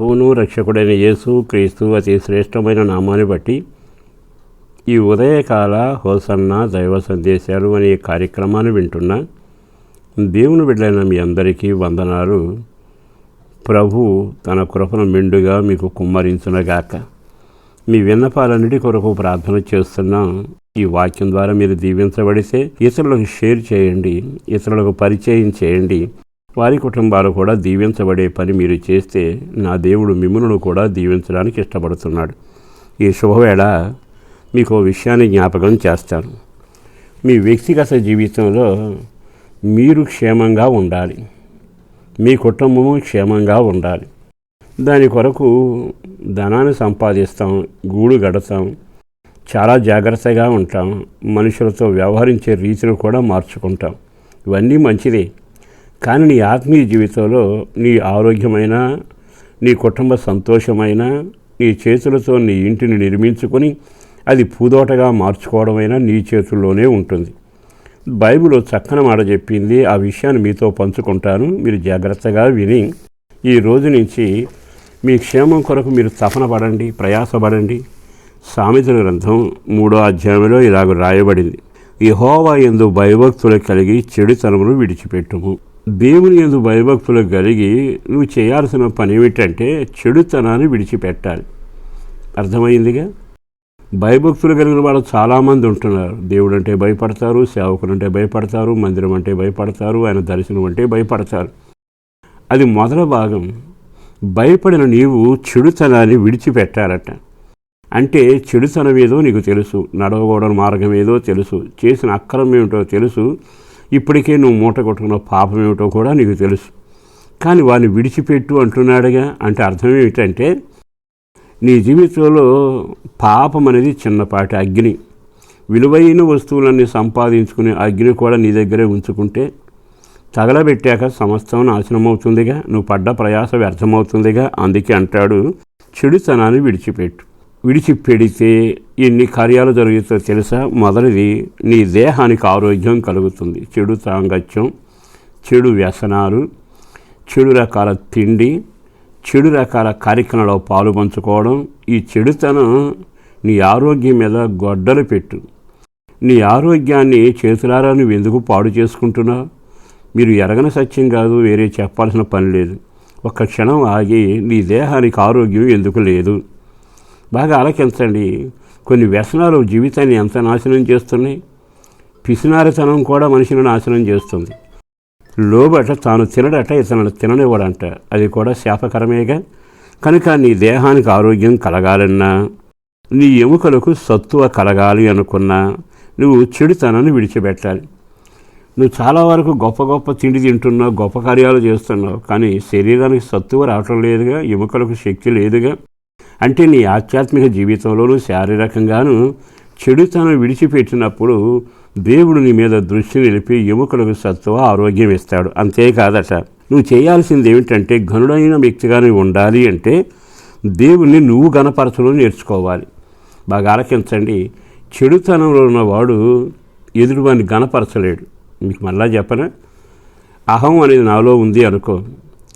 ప్రభువును రక్షకుడైన యేసు క్రీస్తు అతి శ్రేష్టమైన నామాన్ని బట్టి ఈ ఉదయకాల హోసన్న దైవ సందేశాలు అనే కార్యక్రమాన్ని వింటున్న దేవుని బిడ్డలైన మీ అందరికీ వందనాలు. ప్రభు తన కృపను మెండుగా మీకు కుమ్మరించునగాక. మీ విన్నపాలన్నిటి కొరకు ప్రార్థన చేస్తున్నాం ఈ వాక్యం ద్వారా మీరు దీవించబడితే ఇతరులకు షేర్ చేయండి ఇతరులకు పరిచయం చేయండి. వారి కుటుంబాలు కూడా దీవించబడే పని మీరు చేస్తే నా దేవుడు మిమ్మల్ని కూడా దీవించడానికి ఇష్టపడుతున్నాడు. ఈ శుభవేళ మీకు విషయాన్ని జ్ఞాపకం చేస్తాను. మీ వ్యక్తిగత జీవితంలో మీరు క్షేమంగా ఉండాలి. మీ కుటుంబము క్షేమంగా ఉండాలి. దాని కొరకు ధనాన్ని సంపాదిస్తాం గూడు గడతాం చాలా జాగ్రత్తగా ఉంటాం మనుషులతో వ్యవహరించే రీతిని కూడా మార్చుకుంటాం. ఇవన్నీ మంచిదే. కానీ నీ ఆత్మీయ జీవితంలో నీ ఆరోగ్యమైన నీ కుటుంబ సంతోషమైన నీ చేతులతో నీ ఇంటిని నిర్మించుకొని అది పూదోటగా మార్చుకోవడమైనా నీ చేతుల్లోనే ఉంటుంది. బైబిల్ చక్కని మాట చెప్పింది. ఆ విషయాన్ని మీతో పంచుకుంటాను. మీరు జాగ్రత్తగా విని ఈ రోజు నుంచి మీ క్షేమం కొరకు మీరు తపన పడండి ప్రయాసపడండి. సామెతల గ్రంథం మూడో అధ్యాయంలో ఇలాగ రాయబడింది. హోవా ఎందు భయభక్తులు కలిగి చెడుతనమును విడిచిపెట్టుము. దేవుని ఎందు భయభక్తులు కలిగి నువ్వు చేయాల్సిన పని ఏమిటంటే చెడుతనాన్ని విడిచిపెట్టాలి. అర్థమైందిగా? భయభక్తులు కలిగిన వాళ్ళు చాలామంది ఉంటున్నారు. దేవుడు అంటే భయపడతారు సేవకులు అంటే భయపడతారు మందిరం అంటే భయపడతారు ఆయన దర్శనం అంటే భయపడతారు. అది మొదల భాగం. భయపడిన నీవు చెడుతనాన్ని విడిచిపెట్టాలట. అంటే చెడుతనం ఏదో నీకు తెలుసు నడవకూడని మార్గం ఏదో తెలుసు చేసిన అక్రమం ఏమిటో తెలుసు ఇప్పటికే నువ్వు మూట కొట్టుకున్న పాపం ఏమిటో కూడా నీకు తెలుసు. కానీ వాడిని విడిచిపెట్టు అంటున్నాడుగా. అంటే అర్థం ఏమిటంటే నీ జీవితంలో పాపం అనేది చిన్నపాటి అగ్ని. విలువైన వస్తువులన్నీ సంపాదించుకునే అగ్ని కూడా నీ దగ్గరే ఉంచుకుంటే తగలబెట్టాక సమస్తం నాశనమవుతుందిగా. నువ్వు పడ్డ ప్రయాస వ్యర్థమవుతుందిగా. అందుకే అంటాడు చెడుతనాన్ని విడిచిపెట్టు. విడిచిపెడితే ఎన్ని కార్యాలు జరుగుతాయో తెలుసా? మొదటిది నీ దేహానికి ఆరోగ్యం కలుగుతుంది. చెడు సాంగత్యం చెడు వ్యసనాలు చెడు రకాల తిండి చెడు రకాల కార్యక్రమాల్లో పాలు పంచుకోవడం. ఈ చెడుతనం నీ ఆరోగ్యం మీద గొడ్డలు పెట్టు. నీ ఆరోగ్యాన్ని చేతులారా నువ్వు ఎందుకు పాడు చేసుకుంటున్నావు? మీరు ఎరగని సత్యం కాదు వేరే చెప్పాల్సిన పని లేదు. ఒక్క క్షణం ఆగి నీ దేహానికి ఆరోగ్యం ఎందుకు లేదు? బాగా ఆలకించండి. కొన్ని వ్యసనాలు జీవితాన్ని ఎంత నాశనం చేస్తున్నాయి? పిసినారితనం కూడా మనిషిని నాశనం చేస్తుంది. లోబట తాను తినడట ఇతను తిననివ్వడంట. అది కూడా శాపకరమేగా? కనుక నీ దేహానికి ఆరోగ్యం కలగాలన్నా నీ ఎముకలకు సత్తువ కలగాలి అనుకున్నా నువ్వు చెడుతనాన్ని విడిచిపెట్టాలి. నువ్వు చాలా వరకు గొప్ప గొప్ప తిండి తింటున్నావు గొప్ప కార్యాలు చేస్తున్నావు కానీ శరీరానికి సత్తువ రావటం లేదుగా ఎముకలకు శక్తి లేదుగా అంటే నీ ఆధ్యాత్మిక జీవితంలోనూ శారీరకంగాను చెడుతనం విడిచిపెట్టినప్పుడు దేవుడు నీ మీద దృష్టి నిలిపి ఎముకలకు సత్వ ఆరోగ్యం ఇస్తాడు. అంతేకాదట నువ్వు చేయాల్సింది ఏమిటంటే ఘనుడైన వ్యక్తిగా నువ్వు ఉండాలి అంటే దేవుణ్ణి నువ్వు గణపరచడం నేర్చుకోవాలి. బాగా ఆలకించండి. చెడుతనంలో ఉన్నవాడు ఎదుటివాడిని గణపరచలేడు మీకు మళ్ళా చెప్పనా? అహం అనేది నాలో ఉంది అనుకో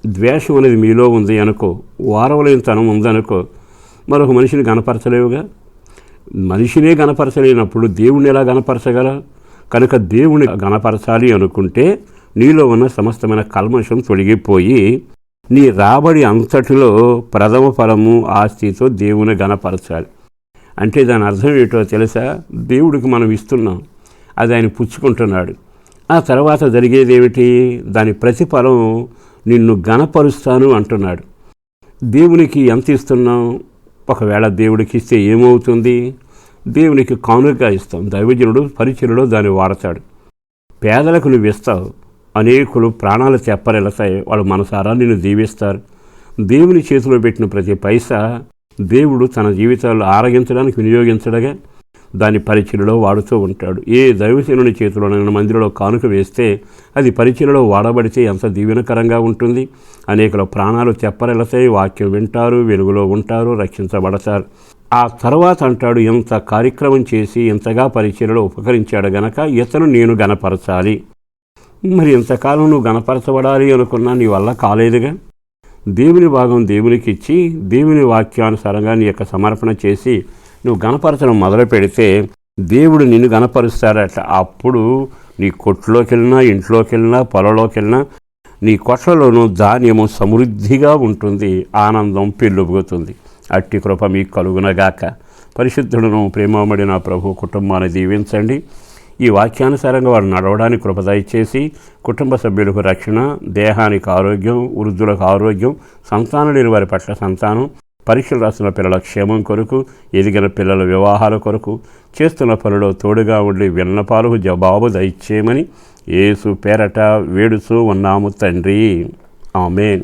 ద్వేషం అనేది మీలో ఉంది అనుకో వారవలేనితనం ఉందనుకో మరొక మనిషిని గణపరచలేవుగా? మనిషినే గణపరచలేనప్పుడు దేవుణ్ణి ఎలా గణపరచగల? కనుక దేవుని గణపరచాలి అనుకుంటే నీలో ఉన్న సమస్తమైన కల్మషం తొలగిపోయి నీ రాబడి అంతటిలో ప్రథమ ఫలము ఆస్తితో దేవుని గణపరచాలి. అంటే దాని అర్థం ఏంటో తెలుసా? దేవుడికి మనం ఇస్తున్నాం. అది ఆయన పుచ్చుకుంటున్నాడు. ఆ తర్వాత జరిగేది ఏమిటి? దాని ప్రతిఫలం నిన్ను గణపరుస్తాను అంటున్నాడు. దేవునికి ఎంత ఇస్తున్నాం? ఒకవేళ దేవుడికి ఇస్తే ఏమవుతుంది? దేవునికి కానుక ఇస్తాం. దైవజనుడు పరిచయుడు దాన్ని వాడతాడు పేదలకు నువ్వు ఇస్తావు. అనేకులు ప్రాణాలు తెప్పరెళతాయి వాళ్ళు మనసారా నిన్ను దీవిస్తారు. దేవుని చేతిలో పెట్టిన ప్రతి పైసా దేవుడు తన జీవితాల్లో ఆరగించడానికి వినియోగించడగా దాని పరిచయలో వాడుతూ ఉంటాడు. ఏ దైవసేనుని చేతిలోనైనా మందిరంలో కానుక వేస్తే అది పరిచయలో వాడబడితే ఎంత దీవెనకరంగా ఉంటుంది. అనేకల ప్రాణాలు తెప్పరెలతాయి వాక్యం వింటారు వెలుగులో ఉంటారు రక్షించబడతారు. ఆ తర్వాత అంటాడు ఎంత కార్యక్రమం చేసి ఎంతగా పరిచయలో ఉపకరించాడు గనక ఇతను నేను గనపరచాలి. మరి ఇంతకాలం నువ్వు గనపరచబడాలి అనుకున్నా నీ వల్ల కాలేదుగా? దేవుని భాగం దేవునికి ఇచ్చి దేవుని వాక్యానుసారంగా నీ యొక్క సమర్పణ చేసి నువ్వు గణపరచడం మొదలు పెడితే దేవుడు నిన్ను గణపరుస్తాడట అప్పుడు నీ కొట్లోకి వెళ్ళినా ఇంట్లోకి వెళ్ళినా పొలంలోకి వెళ్ళినా నీ కొట్లలోనూ ధాన్యము సమృద్ధిగా ఉంటుంది. ఆనందం పెళ్ళుబుగుతుంది అట్టి కృప మీకు కలుగునగాక పరిశుద్ధుడును ప్రేమమడిన ప్రభు కుటుంబాన్ని దీవించండి. ఈ వాక్యానుసారంగా వారు నడవడానికి కృప దయచేసి కుటుంబ సభ్యులకు రక్షణ దేహానికి ఆరోగ్యం వృద్ధులకు ఆరోగ్యం సంతానం లేని వారి పట్ల సంతానం పరీక్షలు రాస్తున్న పిల్లల క్షేమం కొరకు ఎదిగిన పిల్లల వివాహాల కొరకు చేస్తున్న పనులు తోడుగా ఉండి విన్నపాలకు జవాబు దయచేయమని ఏసు పేరట వేడుచూ ఉన్నాము తండ్రి. ఆమెన్.